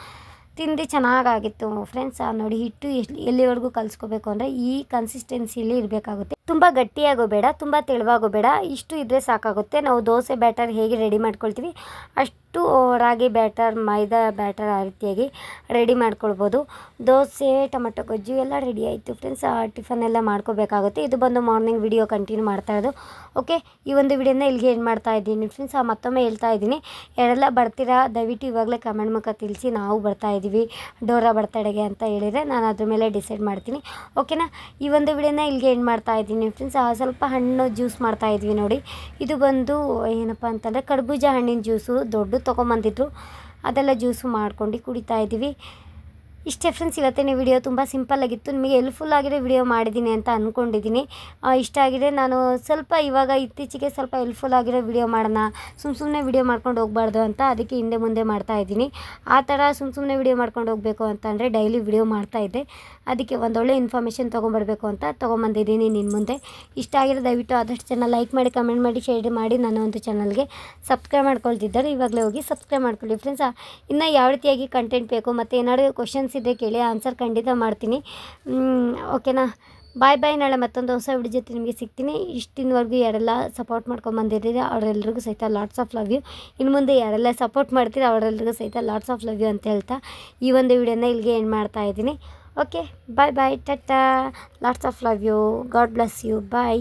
ತಿಂದು ಚೆನ್ನಾಗಾಗಿತ್ತು ಫ್ರೆಂಡ್ಸ್ ನೋಡಿ ಹಿಟ್ಟು ಎಲ್ಲಿ, ಎಲ್ಲಿವರೆಗೂ ಕಲಿಸ್ಕೋಬೇಕು ಅಂದರೆ ಈ ಕನ್ಸಿಸ್ಟೆನ್ಸಿಲಿ ಇರಬೇಕಾಗುತ್ತೆ. ತುಂಬ ಗಟ್ಟಿಯಾಗೋ ಬೇಡ ತುಂಬ ತೆಳುವಾಗೋ ಬೇಡ ಇಷ್ಟು ಇದ್ದರೆ ಸಾಕಾಗುತ್ತೆ. ನಾವು ದೋಸೆ ಬ್ಯಾಟರ್ ಹೇಗೆ ರೆಡಿ ಮಾಡ್ಕೊಳ್ತೀವಿ, ಅಷ್ಟು ರಾಗಿ ಬ್ಯಾಟರ್, ಮೈದಾ ಬ್ಯಾಟರ್ ಆ ರೀತಿಯಾಗಿ ರೆಡಿ ಮಾಡ್ಕೊಳ್ಬೋದು. ದೋಸೆ, ಟೊಮೆಟೊ, ಗೊಜ್ಜು ಎಲ್ಲ ರೆಡಿ ಆಯಿತು ಫ್ರೆಂಡ್ಸ್. ಟಿಫನ್ ಎಲ್ಲ ಮಾಡ್ಕೋಬೇಕಾಗುತ್ತೆ. ಇದು ಬಂದು ಮಾರ್ನಿಂಗ್ ವಿಡಿಯೋ ಕಂಟಿನ್ಯೂ ಮಾಡ್ತಾ ಓಕೆ, ಈ ಒಂದು ವಿಡಿಯೋನ ಇಲ್ಲಿಗೆ ಏನು ಮಾಡ್ತಾ ಇದ್ದೀನಿ ಫ್ರೆಂಡ್ಸ್. ಮತ್ತೊಮ್ಮೆ ಹೇಳ್ತಾ ಇದ್ದೀನಿ. ಯಾರೆಲ್ಲ ಬರ್ತೀರಾ, ದಯವಿಟ್ಟು ಇವಾಗಲೇ ಕಮೆಂಟ್ ಮುಖ ತಿಳಿಸಿ. ನಾವು ಬರ್ತಾ ಇದ್ದೀವಿ. ಡೋರಾ ಬರ್ತಡೆಗೆ ಅಂತ ಹೇಳಿದರೆ ನಾನು ಅದ್ರ ಮೇಲೆ ಡಿಸೈಡ್ ಮಾಡ್ತೀನಿ. ಓಕೆನಾ? ಈ ಒಂದು ವಿಡಿಯೋನ ಇಲ್ಲಿಗೆ ಏನು ಮಾಡ್ತಾ ಇದ್ದೀನಿ. ಫ್ರೆಂಡ್ಸ್ ಸ್ವಲ್ಪ ಹಣ್ಣು ಜ್ಯೂಸ್ ಮಾಡ್ತಾ ಇದ್ವಿ ನೋಡಿ. ಇದು ಬಂದು ಏನಪ್ಪ ಅಂತಂದರೆ ಕರ್ಬೂಜ ಹಣ್ಣಿನ ಜ್ಯೂಸು ದೊಡ್ಡ ತೊಗೊಂಬಂದಿದ್ರು. ಅದೆಲ್ಲ ಜ್ಯೂಸು ಮಾಡ್ಕೊಂಡು ಕುಡಿತಾ ಇದ್ದೀವಿ. ಇಷ್ಟೇ ಫ್ರೆಂಡ್ಸ್ ಇವತ್ತಿನ ವಿಡಿಯೋ ತುಂಬ ಸಿಂಪಲ್ ಆಗಿತ್ತು. ನಿಮಗೆ ಹೆಲ್ಪ್ಫುಲ್ ಆಗಿರೋ ವಿಡಿಯೋ ಮಾಡಿದ್ದೀನಿ ಅಂತ ಅಂದ್ಕೊಂಡಿದ್ದೀನಿ ಇಷ್ಟ ಆಗಿದೆ, ನಾನು ಸ್ವಲ್ಪ ಇವಾಗ ಇತ್ತೀಚೆಗೆ ಸ್ವಲ್ಪ ಹೆಲ್ಪ್ಫುಲ್ ಆಗಿರೋ ವಿಡಿಯೋ ಮಾಡೋಣ. ಸುಮ್ಮ ಸುಮ್ಮನೆ ವಿಡಿಯೋ ಮಾಡ್ಕೊಂಡು ಹೋಗ್ಬಾರ್ದು ಅಂತ ಅದಕ್ಕೆ ಹಿಂದೆ ಮುಂದೆ ಮಾಡ್ತಾ ಇದ್ದೀನಿ. ಆ ಥರ ಸುಮ್ಮ ಸುಮ್ಮನೆ ವಿಡಿಯೋ ಮಾಡ್ಕೊಂಡು ಹೋಗಬೇಕು ಅಂತಂದರೆ ಡೈಲಿ ವಿಡಿಯೋ ಮಾಡ್ತಾ ಇದ್ದೆ. ಅದಕ್ಕೆ ಒಂದೊಳ್ಳೆ ಇನ್ಫಾರ್ಮೇಷನ್ ತೊಗೊಂಬರ್ಬೇಕು ಅಂತ ತೊಗೊಂಬಂದಿದ್ದೀನಿ ನಿನ್ನ ಮುಂದೆ. ಇಷ್ಟ ಆಗಿರೋ ದಯವಿಟ್ಟು ಆದಷ್ಟು ಜನ ಲೈಕ್ ಮಾಡಿ ಕಮೆಂಟ್ ಮಾಡಿ ಶೇರ್ ಮಾಡಿ ನನ್ನ ಒಂದು ಚಾನಲ್ಗೆ ಸಬ್ಸ್ಕ್ರೈಬ್ ಮಾಡ್ಕೊಳ್ತಿದ್ದಾರೆ ಇವಾಗಲೇ ಹೋಗಿ ಸಬ್ಸ್ಕ್ರೈಬ್ ಮಾಡ್ಕೊಳ್ಳಿ ಫ್ರೆಂಡ್ಸ್ ಇನ್ನು ಯಾವ ರೀತಿಯಾಗಿ ಕಂಟೆಂಟ್ ಬೇಕು ಮತ್ತು ಏನಾದರೂ ಕ್ವಶನ್ಸ್ ಇದ್ದರೆ ಕೇಳಿ ಆನ್ಸರ್ ಖಂಡಿತ ಮಾಡ್ತೀನಿ. ಓಕೆನಾ ಬಾಯ್ ಬಾಯ್ ನಾಳೆ ಮತ್ತೊಂದು ಹೊಸ ವಿಡಿಯೋ ಜೊತೆ ನಿಮಗೆ ಸಿಗ್ತೀನಿ. ಇಷ್ಟಿನವರೆಗೂ ಯಾರೆಲ್ಲ ಸಪೋರ್ಟ್ ಮಾಡ್ಕೊಂಬಂದಿದ್ದೀರಿ ಅವರೆಲ್ಲರಿಗೂ ಸಹಿತ ಲಾಟ್ಸ್ ಆಫ್ ಲವ್ ಯು ಇನ್ನು ಮುಂದೆ ಯಾರೆಲ್ಲ ಸಪೋರ್ಟ್ ಮಾಡ್ತೀರಿ ಅವರೆಲ್ಲರಿಗೂ ಸಹಿತ ಲಾಟ್ಸ್ ಆಫ್ ಲವ್ ಯು ಅಂತ ಹೇಳ್ತಾ ಈ ಒಂದು ವಿಡಿಯೋನ ಇಲ್ಲಿಗೆ ಏನು ಮಾಡ್ತಾ ಇದ್ದೀನಿ. Okay bye bye tata lots of love you God bless you bye